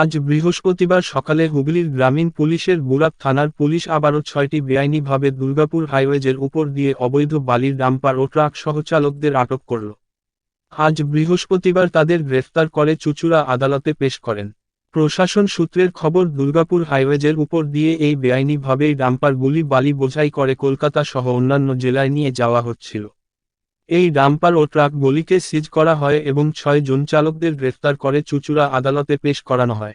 আজ বৃহস্পতিবার সকালে হুগলির গ্রামীণ পুলিশের বুরাক থানার পুলিশ আবারও ছয়টি বেআইনিভাবে দুর্গাপুর হাইওয়েজের উপর দিয়ে অবৈধ বালির ডাম্পার ও ট্রাক সহ চালকদের আটক করল। আজ বৃহস্পতিবার তাদের গ্রেফতার করে চুচুড়া আদালতে পেশ করেন। প্রশাসন সূত্রের খবর, দুর্গাপুর হাইওয়েজের উপর দিয়ে এই বেআইনিভাবেই ডাম্পারগুলি বালি বোঝাই করে কলকাতা সহ অন্যান্য জেলায় নিয়ে যাওয়া হচ্ছিল। এই ডাম্পার ও ট্রাকগুলিকে সিজ করা হয় এবং ছয় জন চালকদের গ্রেফতার করে চুচুরা আদালতে পেশ করানো হয়।